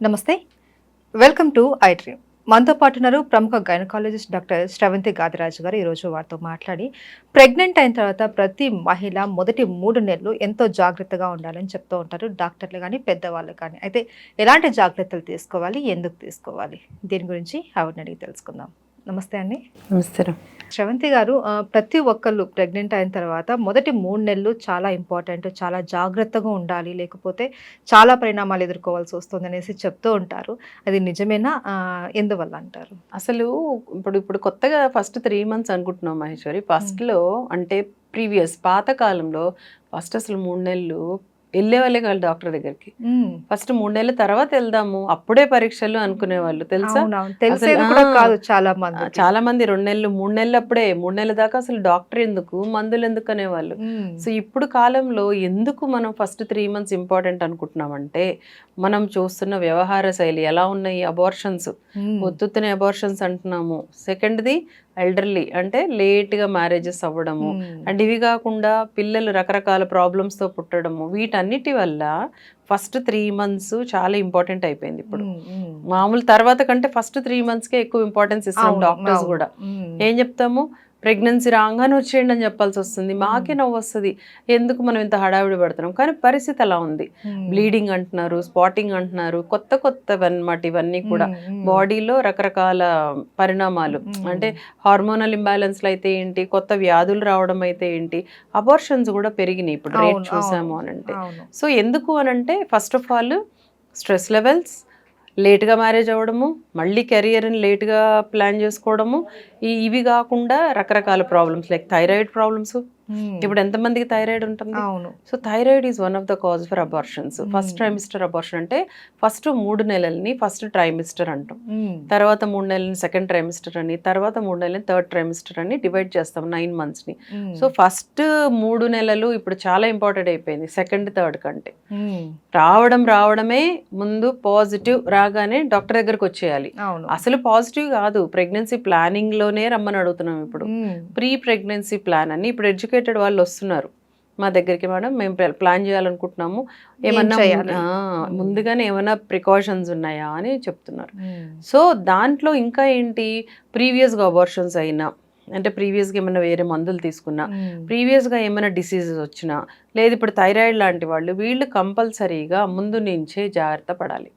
నమస్తే. Welcome to I మనతో పాటు ఉన్నారు ప్రముఖ గైనకాలజిస్ట్ డాక్టర్ శ్రవంతి గాదిరాజు గారు. ఈరోజు వారితో మాట్లాడి ప్రెగ్నెంట్ అయిన తర్వాత ప్రతి మహిళ మొదటి మూడు నెలలు ఎంతో జాగ్రత్తగా ఉండాలని చెప్తూ ఉంటారు డాక్టర్లు కానీ పెద్దవాళ్ళు కానీ అయితే ఎలాంటి జాగ్రత్తలు తీసుకోవాలి? ఎందుకు తీసుకోవాలి? దీని గురించి ఆవిడని అడిగి తెలుసుకుందాం. నమస్తే అండి. నమస్కారం శ్రవంతి గారు ప్రతి ఒక్కళ్ళు ప్రెగ్నెంట్ అయిన తర్వాత మొదటి మూడు నెలలు చాలా ఇంపార్టెంట్ చాలా జాగ్రత్తగా ఉండాలి లేకపోతే చాలా పరిణామాలు ఎదుర్కోవాల్సి వస్తుంది అనేసి చెప్తూ ఉంటారు. అది నిజమేనా? ఎందువల్ల అంటారు? అసలు ఇప్పుడు ఇప్పుడు కొత్తగా ఫస్ట్ త్రీ మంత్స్ అనుకుంటున్నాం మహేశ్వరి. ఫస్ట్లో అంటే ప్రీవియస్ పాత కాలంలో ఫస్ట్ అసలు మూడు నెలలు వెళ్ళే వాళ్ళే కాదు డాక్టర్ దగ్గరికి. ఫస్ట్ మూడు నెలల తర్వాత వెళ్దాము అప్పుడే పరీక్షలు అనుకునేవాళ్ళు తెలుసా? తెలిసేది కూడా కాదు చాలా మంది చాలా మంది రెండు నెలలు మూడు నెలలు అప్పుడే మూడు నెలల దాకా అసలు డాక్టర్ ఎందుకు మందులు ఎందుకు అనేవాళ్ళు. సో ఇప్పుడు కాలంలో ఎందుకు మనం ఫస్ట్ త్రీ మంత్స్ ఇంపార్టెంట్ అనుకుంటున్నామంటే మనం చూస్తున్న వ్యవహార శైలి ఎలా ఉన్నాయి అబార్షన్స్ ఒత్తుత్తనే అబార్షన్స్ అంటున్నాము. సెకండ్ది ఎల్డర్లీ అంటే లేట్గా మ్యారేజెస్ అవ్వడము. అండ్ ఇవి కాకుండా పిల్లలు రకరకాల ప్రాబ్లమ్స్తో పుట్టడము. వీటన్నిటి వల్ల ఫస్ట్ త్రీ మంత్స్ చాలా ఇంపార్టెంట్ అయిపోయింది ఇప్పుడు. మామూలు తర్వాత కంటే ఫస్ట్ త్రీ మంత్స్కే ఎక్కువ ఇంపార్టెన్స్ ఇస్తాం డాక్టర్స్ కూడా. ఏం చెప్తాము? ప్రెగ్నెన్సీ రాగానే వచ్చేయండి అని చెప్పాల్సి వస్తుంది. మాకే నవ్వు వస్తుంది. ఎందుకు మనం ఇంత హడావిడి పడుతున్నాం? కానీ పరిస్థితి అలా ఉంది. బ్లీడింగ్ అంటున్నారు స్పాటింగ్ అంటున్నారు కొత్త కొత్తవి అన్నమాట ఇవన్నీ కూడా. బాడీలో రకరకాల పరిణామాలు. అంటే హార్మోనల్ ఇంబ్యాలెన్స్లు అయితే ఏంటి? కొత్త వ్యాధులు రావడం అయితే ఏంటి? అబార్షన్స్ కూడా పెరిగినాయి ఇప్పుడు. రేట్ చూసాము. అని అంటే సో ఎందుకు అని అంటే first of all stress levels లేట్గా మ్యారేజ్ అవ్వడము మళ్ళీ కెరియర్ని లేట్గా ప్లాన్ చేసుకోవడము ఈ ఇవి కాకుండా రకరకాల ప్రాబ్లమ్స్ లైక్ థైరాయిడ్ ప్రాబ్లమ్స్ ఇప్పుడు ఎంతమందికి థైరాయిడ్ ఉంటుంది అవును so thyroid is one of the cause for abortions first Hmm. Trimester abortion అంటే ఫస్ట్ మూడు నెలల్ని ఫస్ట్ ట్రైమిస్టర్ అంటాం మ్మ్. తర్వాత మూడు నెలలని సెకండ్ ట్రైమిస్టర్ అని తర్వాత మూడు నెలలని థర్డ్ ట్రైమిస్టర్ అని డివైడ్ చేస్తాం నైన్ మంత్స్ని. సో ఫస్ట్ మూడు నెలలు ఇప్పుడు చాలా ఇంపార్టెంట్ అయిపోయింది సెకండ్ థర్డ్ కంటే. రావడం రావడమే ముందు పాజిటివ్ రాగానే డాక్టర్ దగ్గరకు వచ్చేయాలి అసలు పాజిటివ్ కాదు ప్రెగ్నెన్సీ ప్లానింగ్లోనే రమ్మని అడుగుతున్నాం ఇప్పుడు. ప్రీ ప్రెగ్నెన్సీ ప్లాన్ అని ఇప్పుడు ఎడ్యుకేటెడ్ వాళ్ళు వస్తున్నారు. మా దగ్గరికి మేడం మేము ప్ల- ప్లాన్ చేయాలనుకుంటున్నాము. ఏమన్నా ముందుగానే ఏమైనా ప్రికాషన్స్ ఉన్నాయా అని చెప్తున్నారు. సో దాంట్లో ఇంకా ఏంటి? ప్రీవియస్గా అబార్షన్స్ అయినా అంటే ప్రీవియస్గా ఏమైనా వేరే మందులు తీసుకున్నా. ప్రీవియస్గా ఏమైనా డిసీజెస్ వచ్చినా లేదు ఇప్పుడు థైరాయిడ్ లాంటి వాళ్ళు వీళ్ళు కంపల్సరీగా ముందు నుంచే జాగ్రత్త పడాలి.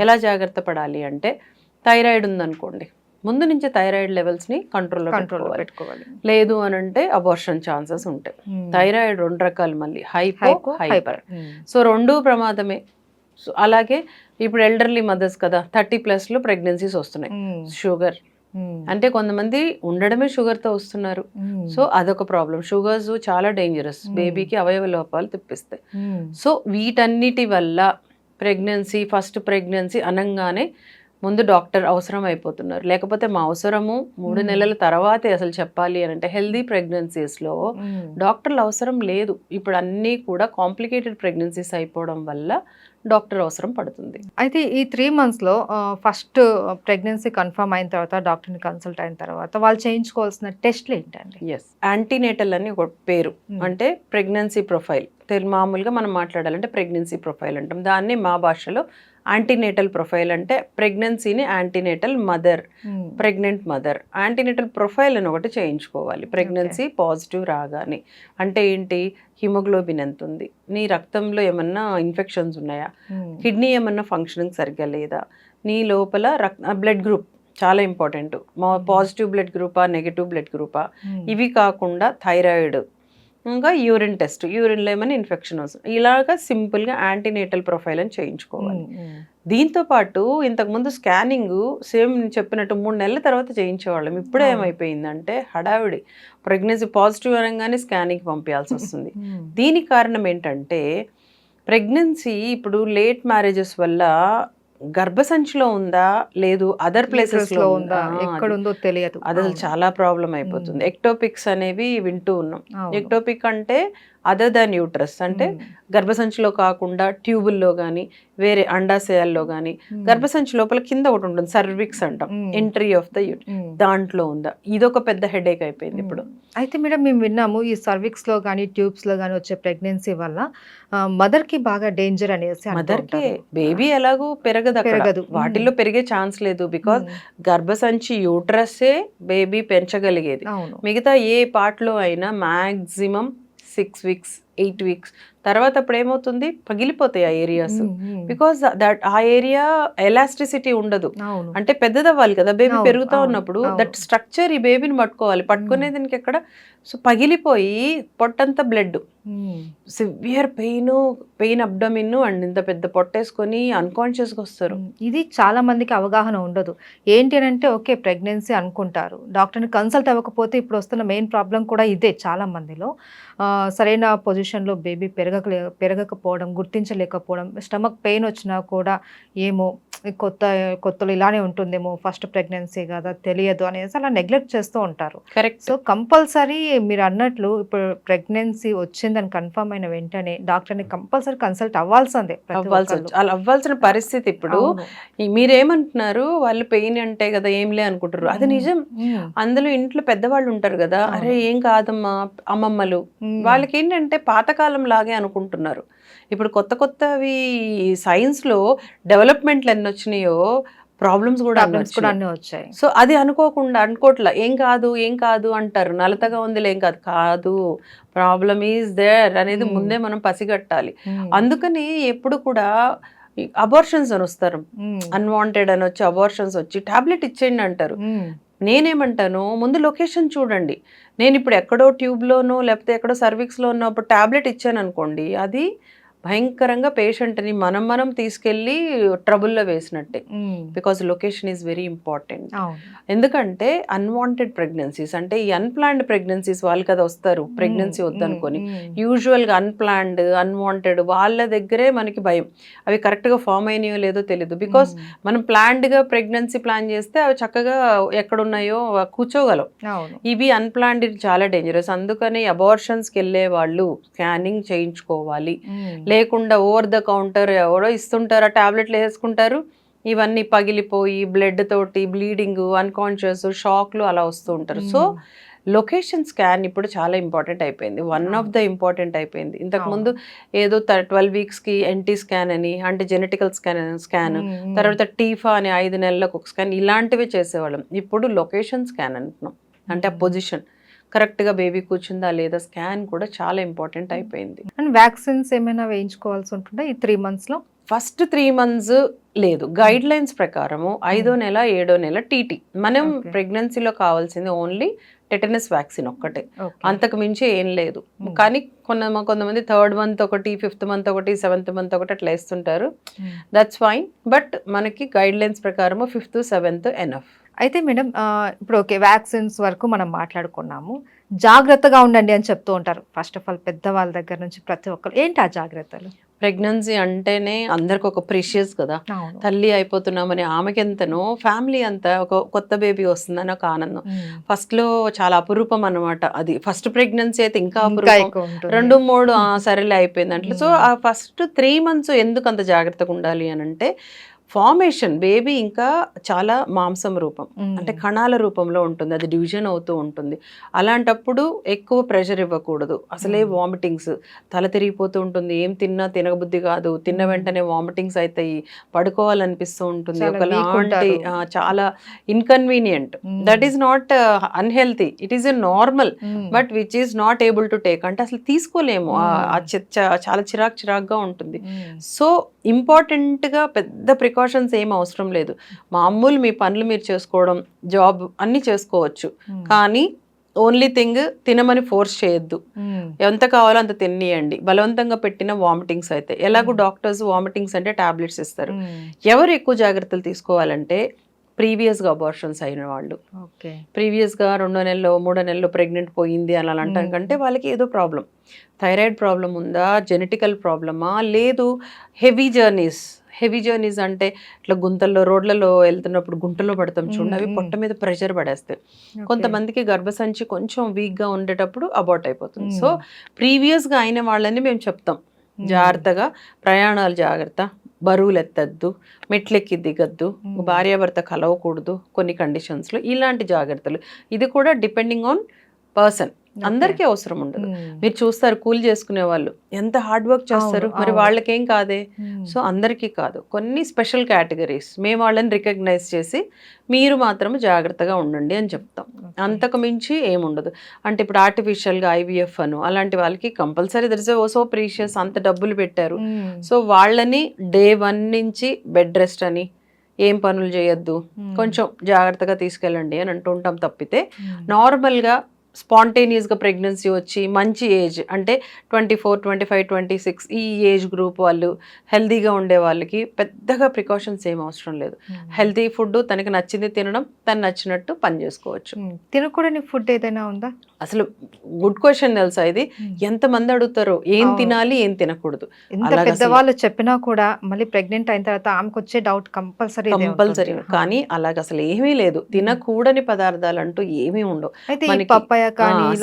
ఎలా జాగ్రత్త పడాలి అంటే థైరాయిడ్ ఉందనుకోండి. ముందు నుంచి థైరాయిడ్ లెవెల్స్ని కంట్రోల్లో కంట్రోల్లో పెట్టుకోవాలి పెట్టుకోవాలి లేదు అని అంటే అబార్షన్ ఛాన్సెస్ ఉంటాయి. థైరాయిడ్ రెండు రకాలు మళ్ళీ హైపో హైపో హైపర్. సో రెండు ప్రమాదమే సో అలాగే ఇప్పుడు ఎల్డర్లీ మదర్స్ కదా థర్టీ ప్లస్లో ప్రెగ్నెన్సీస్ వస్తున్నాయి. Sugar hmm. అంటే కొంతమంది ఉండడమే షుగర్తో వస్తున్నారు మ్మ్. సో అదొక ప్రాబ్లం షుగర్స్ చాలా డేంజరస్ Hmm. బేబీకి అవయవ లోపాలు తెప్పిస్తాయి. సో వీటన్నిటి వల్ల ప్రెగ్నెన్సీ ఫస్ట్ ప్రెగ్నెన్సీ అనగానే ముందు డాక్టర్ అవసరం అయిపోతున్నారు. లేకపోతే మా అవసరము మూడు. నెలల తర్వాతే అసలు చెప్పాలి అని అంటే హెల్దీ ప్రెగ్నెన్సీస్లో. డాక్టర్లు అవసరం లేదు. ఇప్పుడు అన్నీ కూడా కాంప్లికేటెడ్ ప్రెగ్నెన్సీస్ అయిపోవడం వల్ల డాక్టర్ అవసరం పడుతుంది. అయితే ఈ త్రీ మంత్స్లో ఫస్ట్ ప్రెగ్నెన్సీ కన్ఫర్మ్ అయిన తర్వాత డాక్టర్ని కన్సల్ట్ అయిన తర్వాత వాళ్ళు చేయించుకోవాల్సిన టెస్ట్లు ఏంటండి? ఎస్ యాంటీనేటల్ అని ఒక పేరు. అంటే ప్రెగ్నెన్సీ ప్రొఫైల్. తెలు మామూలుగా మనం మాట్లాడాలంటే ప్రెగ్నెన్సీ ప్రొఫైల్ అంటాం. దాన్ని మా భాషలో యాంటీనేటల్ ప్రొఫైల్ అంటే ప్రెగ్నెన్సీని antenatal mother. Pregnant mother antenatal profile అని ఒకటి చేయించుకోవాలి. ప్రెగ్నెన్సీ పాజిటివ్ రాగానే. అంటే ఏంటి? హిమోగ్లోబిన్ ఎంత ఉంది? నీ రక్తంలో ఏమన్నా ఇన్ఫెక్షన్స్ ఉన్నాయా? మ్మ్. కిడ్నీ ఏమన్నా ఫంక్షనింగ్ సరిగ్గా లేదా? నీ లోపల రక్ బ్లడ్ గ్రూప్ చాలా ఇంపార్టెంట్ మా పాజిటివ్ బ్లడ్ గ్రూపా నెగిటివ్ బ్లడ్ గ్రూపా. ఇవి కాకుండా థైరాయిడ్ ఇంకా యూరిన్ టెస్ట్ యూరిన్లో ఏమైనా ఇన్ఫెక్షన్ వస్తుంది ఇలాగా సింపుల్గా యాంటీనేటల్ ప్రొఫైల్ అని చేయించుకోవాలి. దీంతో పాటు ఇంతకుముందు స్కానింగ్ సేమ్ నేను చెప్పినట్టు మూడు నెలల తర్వాత చేయించేవాళ్ళం ఇప్పుడు. ఏమైపోయిందంటే హడావిడి ప్రెగ్నెన్సీ పాజిటివ్ అనగానే స్కానింగ్ పంపించాల్సి వస్తుంది. దీనికి కారణం ఏంటంటే ప్రెగ్నెన్సీ ఇప్పుడు లేట్ మ్యారేజెస్ వల్ల గర్భసంచిలో ఉందా లేదు అదర్ ప్లేసెస్లో ఉందా ఎక్కడ ఉందో తెలియదు అది. చాలా ప్రాబ్లం అయిపోతుంది. ఎక్టోపిక్స్ అనేవి వింటూ ఉన్నాం. ఎక్టోపిక్ అంటే అదర్ దాన్ యూట్రస్ అంటే మ్మ్. గర్భసంచిలో కాకుండా ట్యూబుల్లో కానీ వేరే అండాశయాల్లో కానీ మ్మ్. గర్భసంచి లోపల కింద ఒకటి ఉంటుంది సర్విక్స్ అంటాం. ఎంట్రీ ఆఫ్ ద యూట్. దాంట్లో ఉందా ఇదొక పెద్ద హెడేక్ అయిపోయింది ఇప్పుడు అయితే మేడం మేము విన్నాము ఈ సర్విక్స్లో కానీ ట్యూబ్స్లో కానీ వచ్చే ప్రెగ్నెన్సీ వల్ల మదర్కి బాగా డేంజర్ అనేసి అంటూ మదర్కి ఉంటారు. బేబీ ఎలాగో పెరగదు పెరగదు. వాటిల్లో పెరిగే ఛాన్స్ లేదు బికాస్. గర్భసంచి యూట్రస్సే బేబీ పెంచగలిగేది అవును మిగతా ఏ పార్ట్లో అయినా maximum six weeks, eight weeks. తర్వాత అప్పుడు ఏమవుతుంది పగిలిపోతాయి ఆ ఏరియాస్. బికాస్ దట్ ఆ ఏరియా ఎలాస్టిసిటీ ఉండదు. అంటే పెద్దదవ్వాలి కదా బేబీ పెరుగుతా ఉన్నప్పుడు. దట్ స్ట్రక్చర్ ఈ బేబీని పట్టుకోవాలి. పట్టుకునే దీనికి ఎక్కడ? సో పగిలిపోయి పొట్టంతా blood. Severe pain pain abdomen and ఇంత పెద్ద పొట్టేసుకొని అన్కాన్షియస్గా వస్తారు. ఇది చాలా మందికి అవగాహన ఉండదు. ఏంటి అని అంటే ఓకే ప్రెగ్నెన్సీ అనుకుంటారు. డాక్టర్ని కన్సల్ట్ అవ్వకపోతే ఇప్పుడు వస్తున్న మెయిన్ ప్రాబ్లం కూడా ఇదే చాలా మందిలో. సరైన పొజిషన్లో బేబీ పెరగకలే పెరగకపోవడం గుర్తించలేకపోవడం స్టమక్ పెయిన్ వచ్చినా కూడా ఏమో కొత్త కొత్తలో ఇలానే ఉంటుందేమో ఫస్ట్ ప్రెగ్నెన్సీ కదా తెలియదు అనేసి అలా నెగ్లెక్ట్ చేస్తూ ఉంటారు. కరెక్ట్. సో కంపల్సరీ మీరు అన్నట్లు ఇప్పుడు ప్రెగ్నెన్సీ వచ్చిందని కన్ఫర్మ్ అయిన వెంటనే డాక్టర్ని కంపల్సరీ కన్సల్ట్ అవ్వాల్సిందే అవ్వాల్సిన పరిస్థితి ఇప్పుడు. మీరేమంటున్నారు వాళ్ళు పెయిన్ అంటే కదా ఏంలే అనుకుంటారు అది నిజం. అందులో ఇంట్లో పెద్దవాళ్ళు ఉంటారు కదా. అరే ఏం కాదమ్మా అమ్మమ్మలు. మ్మ్. వాళ్ళకి ఏంటంటే పాతకాలం లాగే అనుకుంటున్నారు ఇప్పుడు కొత్త కొత్తవి సైన్స్లో డెవలప్మెంట్లు ఎన్ని వచ్చినాయో ప్రాబ్లమ్స్ కూడా కూడా. అన్నీ వచ్చాయి సో అది అనుకోకుండా అనుకోట్లా ఏం కాదు ఏం కాదు అంటారు నలతగా ఉందిలే ఏం కాదు కాదు ప్రాబ్లమ్ ఈజ్ దేర్ అనేది Hmm. ముందే మనం పసిగట్టాలి మ్మ్. అందుకని ఎప్పుడు కూడా అబార్షన్స్ అని వస్తారు. అన్వాంటెడ్ అని వచ్చి అబార్షన్స్ వచ్చి టాబ్లెట్ ఇచ్చేయండి అంటారు. నేనేమంటాను? ముందు లొకేషన్ చూడండి. నేను ఇప్పుడు ఎక్కడో ట్యూబ్లోనో లేకపోతే ఎక్కడో సర్వీక్స్లో ఉన్నప్పుడు టాబ్లెట్ ఇచ్చాను అనుకోండి అది భయంకరంగా పేషెంట్ని మనం మనం తీసుకెళ్ళి ట్రబుల్లో వేసినట్టే. Because location is very important ఎందుకంటే అన్వాంటెడ్ ప్రెగ్నెన్సీస్ అంటే ఈ అన్ప్లాన్డ్ ప్రెగ్నెన్సీస్ వాళ్ళు కదా వస్తారు ప్రెగ్నెన్సీ. వద్దనుకొని. యూజువల్గా అన్ప్లాన్డ్ అన్వాంటెడ్ వాళ్ళ దగ్గరే మనకి భయం అవి కరెక్ట్గా ఫామ్ అయినాయో లేదో తెలియదు బికాస్. మనం ప్లాన్డ్గా ప్రెగ్నెన్సీ ప్లాన్ చేస్తే అవి చక్కగా ఎక్కడున్నాయో కూర్చోగలం ఇవి అన్ప్లాన్డ్ చాలా డేంజరస్ అందుకని అబార్షన్స్కి వెళ్ళే వాళ్ళు స్కానింగ్ చేయించుకోవాలి. లేకుండా ఓవర్ ద కౌంటర్ ఎవరో ఇస్తుంటారు ఆ టాబ్లెట్లు వేసుకుంటారు. ఇవన్నీ పగిలిపోయి బ్లడ్ తోటి బ్లీడింగ్ అన్కాన్షియస్ షాక్లు అలా వస్తూ ఉంటారు. సో. లొకేషన్ స్కాన్ ఇప్పుడు చాలా ఇంపార్టెంట్ అయిపోయింది. వన్ ఆఫ్ ద ఇంపార్టెంట్ అయిపోయింది. ఇంతకు ముందు ఏదో ట్వెల్వ్ వీక్స్కి ఎన్టీ స్కాన్ అని అంటే జెనెటికల్ స్కాన్ స్కాన్. తర్వాత టీఫా అని ఐదు నెలలకు ఒక స్కాన్ ఇలాంటివి చేసేవాళ్ళం. ఇప్పుడు లొకేషన్ స్కాన్ అంటున్నాం. అంటే ఆ. పొజిషన్. కరెక్ట్గా బేబీ కూర్చుందా లేదా స్కాన్ కూడా చాలా ఇంపార్టెంట్ అయిపోయింది. అండ్ వ్యాక్సిన్స్ ఏమైనా వేయించుకోవాల్సి ఉంటుందా ఈ త్రీ మంత్స్లో ఫస్ట్ త్రీ మంత్స్ లేదు. గైడ్ లైన్స్ ప్రకారము ఐదో నెల ఏడో నెల టీటీ. మనం. ప్రెగ్నెన్సీలో కావాల్సింది ఓన్లీ టెటనస్ వ్యాక్సిన్ ఒక్కటే. అంతకు మించి ఏం లేదు. Hmm. కానీ కొంత కొంతమంది థర్డ్ మంత్ ఒకటి ఫిఫ్త్ మంత్ ఒకటి సెవెంత్ మంత్ ఒకటి అట్లా వేస్తుంటారు. దట్స్ ఫైన్ బట్ మనకి గైడ్ లైన్స్ ప్రకారము ఫిఫ్త్ సెవెంత్ ఎనఫ్ అయితే మేడం ఇప్పుడు ఓకే వ్యాక్సిన్స్ వరకు మనం మాట్లాడుకున్నాము. జాగ్రత్తగా ఉండండి అని చెప్తూ ఉంటారు. ఫస్ట్ ఆఫ్ ఆల్ పెద్దవాళ్ళ దగ్గర నుంచి ప్రతి ఒక్కరు. ఏంటి ఆ జాగ్రత్తలు? ప్రెగ్నెన్సీ అంటేనే అందరికి ఒక ప్రిషియస్ కదా. తల్లి అయిపోతున్నామని ఆమెకి ఎంతనో ఫ్యామిలీ అంతా ఒక కొత్త బేబీ వస్తుందని ఒక ఆనందం. మ్మ్. ఫస్ట్లో చాలా అపురూపం అన్నమాట అది. ఫస్ట్ ప్రెగ్నెన్సీ అయితే ఇంకా అపురూపం. రెండు మూడు సరేలే అయిపోయింది. అంటే సో. ఆ ఫస్ట్ త్రీ మంత్స్ ఎందుకు అంత జాగ్రత్తగా ఉండాలి అని అంటే ఫార్మేషన్ బేబీ ఇంకా చాలా మాంసం రూపం. అంటే కణాల రూపంలో ఉంటుంది. అది డివిజన్ అవుతూ ఉంటుంది. అలాంటప్పుడు ఎక్కువ ప్రెషర్ ఇవ్వకూడదు. అసలే. వామిటింగ్స్. తల తిరిగిపోతూ ఉంటుంది. ఏం తిన్నా తినబుద్ధి కాదు. తిన్న. వెంటనే వామిటింగ్స్ అవుతాయి పడుకోవాలనిపిస్తూ ఉంటుంది. ఒకలాంటి చాలా inconvenient. That is not unhealthy it is a normal. But which is not able to take అంటే అసలు తీసుకోలేము. చాలా చిరాక్ చిరాక్గా ఉంటుంది. సో ఇంపార్టెంట్గా పెద్ద ప్రికాషన్స్ ఏం అవసరం లేదు. మామూలు మీ పనులు మీరు చేసుకోవడం జాబ్ అన్నీ చేసుకోవచ్చు. మ్మ్. కానీ ఓన్లీ థింగ్ తినమని ఫోర్స్ చేయొద్దు. మ్మ్. ఎంత కావాలో అంత తినియండి. బలవంతంగా పెట్టిన వామిటింగ్స్ అయితే. ఎలాగో Hmm. డాక్టర్స్ వామిటింగ్స్ అంటే టాబ్లెట్స్ ఇస్తారు. ఎవరు ఎక్కువ జాగ్రత్తలు తీసుకోవాలంటే ప్రీవియస్గా అబార్షన్స్ అయిన వాళ్ళు. ఓకే. ప్రీవియస్గా రెండో నెలలో మూడో నెలలో ప్రెగ్నెంట్ పోయింది అని అలా అంటాం. కంటే వాళ్ళకి ఏదో ప్రాబ్లం. థైరాయిడ్ ప్రాబ్లం ఉందా? జెనెటికల్ ప్రాబ్లమా? లేదు. Heavy journeys. హెవీ జర్నీస్ అంటే ఇట్లా గుంతల్లో రోడ్లలో వెళ్తున్నప్పుడు గుంటలో పడతాం చూడండి అవి. పొట్ట మీద ప్రెషర్ పడేస్తాయి. కొంతమందికి గర్భసంచి కొంచెం వీక్గా ఉండేటప్పుడు అబార్ట్ అయిపోతుంది. సో ప్రీవియస్గా అయిన వాళ్ళని మేము చెప్తాం. జాగ్రత్తగా ప్రయాణాలు జాగ్రత్త బరువులు ఎత్తద్దు మెట్లెక్కి దిగద్దు. భార్యాభర్త కలవకూడదు కొన్ని కండిషన్స్లో ఇలాంటి జాగ్రత్తలు ఇది కూడా డిపెండింగ్ ఆన్ పర్సన్. అందరికీ అవసరం ఉండదు. మీరు చూస్తారు కూలి చేసుకునే వాళ్ళు ఎంత హార్డ్ వర్క్ చేస్తారు మరి. వాళ్ళకేం కాదే. సో అందరికీ కాదు కొన్ని స్పెషల్ కేటగిరీస్ మేము వాళ్ళని రికగ్నైజ్ చేసి మీరు మాత్రం జాగ్రత్తగా ఉండండి అని చెప్తాం. అంతకు మించి ఏముండదు అంటే ఇప్పుడు ఆర్టిఫిషియల్గా ఐవీఎఫ్ అను అలాంటి వాళ్ళకి compulsory there is so precious అంత డబ్బులు పెట్టారు. సో వాళ్ళని డే వన్ నుంచి బెడ్ రెస్ట్ అని ఏం పనులు చేయొద్దు. కొంచెం జాగ్రత్తగా తీసుకెళ్ళండి అని అంటూ ఉంటాం తప్పితే. నార్మల్గా స్పాంటేనియస్గా ప్రెగ్నెన్సీ వచ్చి మంచి ఏజ్ అంటే twenty four twenty five twenty six ఈ ఏజ్ గ్రూప్ వాళ్ళు హెల్తీగా ఉండే వాళ్ళకి పెద్దగా ప్రికాషన్స్ ఏం అవసరం లేదు మ్మ్. హెల్తీ ఫుడ్ తనకి నచ్చింది తినడం తను నచ్చినట్టు పని చేసుకోవచ్చు మ్మ్. తినకూడని ఫుడ్ ఏదైనా ఉందా అసలు గుడ్ క్వశ్చన్ తెలుసా ఇది? మ్మ్. ఎంతమంది అడుగుతారో? ఏం. తినాలి ఏం తినకూడదు. అసలు- పెద్దవాళ్ళు చెప్పినా కూడా మళ్ళీ ప్రెగ్నెంట్ అయిన తర్వాత ఆమెకు వచ్చే డౌట్ కంపల్సరీ కంపల్సరీ. కానీ అలాగ అసలు ఏమీ లేదు. తినకూడని పదార్థాలు అంటూ ఏమీ ఉండవు. పప్పాయ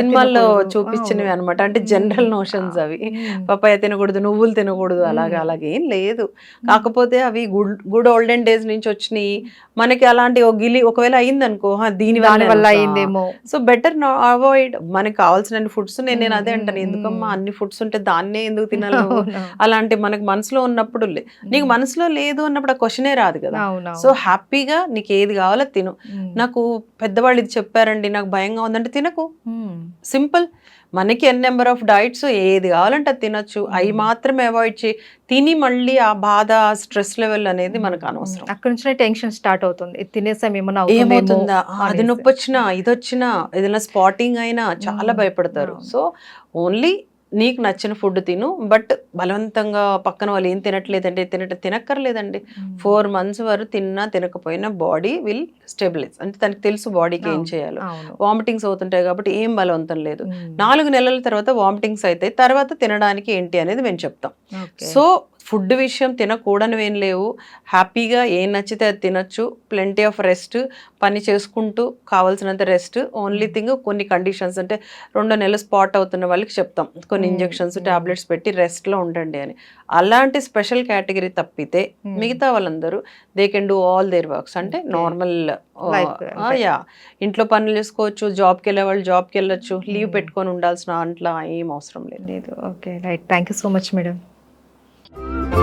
సినిమాల్లో. చూపించినవి. అనమాట అంటే. జనరల్ నోషన్స్ అవి. పప్పాయ తినకూడదు నువ్వులు తినకూడదు అలాగే. అలాగే ఏం లేదు. కాకపోతే అవి గుడ్ గుడ్ ఓల్డెన్ డేస్ నుంచి వచ్చినాయి. మనకి అలాంటి ఒక గిలి ఒకవేళ అయిందనుకో "హా, దీని వల్ల అయిందేమో. సో బెటర్ అవాయిడ్ మనకి కావాల్సిన ఫుడ్స్ నేను నేను అదే అంటాను మ్మ్, ఎందుకమ్మా మ్మ్. అన్ని ఫుడ్స్ ఉంటే దాన్నే ఎందుకు తినాలి. అలాంటి మనకి మనసులో ఉన్నప్పుడు. నీకు. మనసులో లేదు అన్నప్పుడు ఆ క్వశ్చనే రాదు కదా సో. హ్యాపీగా నీకు ఏది కావాలో తిను. నాకు పెద్దవాళ్ళు ఇది చెప్పారండి నాకు భయంగా ఉందంటే తినకు. సింపుల్ మనకి ఎన్ నెంబర్ ఆఫ్ డైట్స్ ఏది కావాలంటే అది తినొచ్చు అవి. మాత్రమే అవాయిడ్ చేయి తిని మళ్ళీ ఆ బాధ స్ట్రెస్ లెవెల్ అనేది మనకు అనవసరం అక్కడ నుంచి టెన్షన్ స్టార్ట్ అవుతుంది ఇది తినేసాం ఏమన్నా ఏమవుతుందా అది. నొప్పి వచ్చినా ఇది వచ్చినా ఏదైనా స్పాటింగ్ అయినా చాలా. భయపడతారు. సో ఓన్లీ నీకు నచ్చిన ఫుడ్ తిను బట్ బలవంతంగా పక్కన వాళ్ళు ఏం తినట్లేదంటే తినట తినక్కర్లేదండి. ఫోర్ మంత్స్ వరకు తిన్నా తినకపోయినా బాడీ విల్ స్టెబిలైజ్ అంటే తనకి తెలుసు బాడీకి ఏం చేయాలో. వామిటింగ్స్ అవుతుంటాయి కాబట్టి ఏం బలవంతం లేదు. నాలుగు నెలల తర్వాత వామిటింగ్స్ అయితే తర్వాత తినడానికి ఏంటి అనేది మేము చెప్తాం. సో ఫుడ్ విషయం తినకూడనివి ఏం లేవు. హ్యాపీగా ఏం నచ్చితే అది తినొచ్చు. ప్లెంటీ ఆఫ్ రెస్ట్ పని చేసుకుంటూ కావాల్సినంత రెస్ట్. ఓన్లీ థింగ్ కొన్ని కండిషన్స్ అంటే రెండు నెలలు స్పాట్ అవుతున్న వాళ్ళకి చెప్తాం. కొన్ని. ఇంజెక్షన్స్. టాబ్లెట్స్ పెట్టి రెస్ట్లో ఉండండి అని. అలాంటి స్పెషల్ కేటగిరీ తప్పితే. మిగతా వాళ్ళందరూ they can do all their works. అంటే. నార్మల్. యా. ఇంట్లో పనులు చేసుకోవచ్చు జాబ్కి వెళ్ళే వాళ్ళు జాబ్కి వెళ్ళొచ్చు. లీవ్. పెట్టుకొని ఉండాల్సిన అట్లా ఏం అవసరం లేదు. లేదు. Okay. Right. Thank you so much madam. Bye.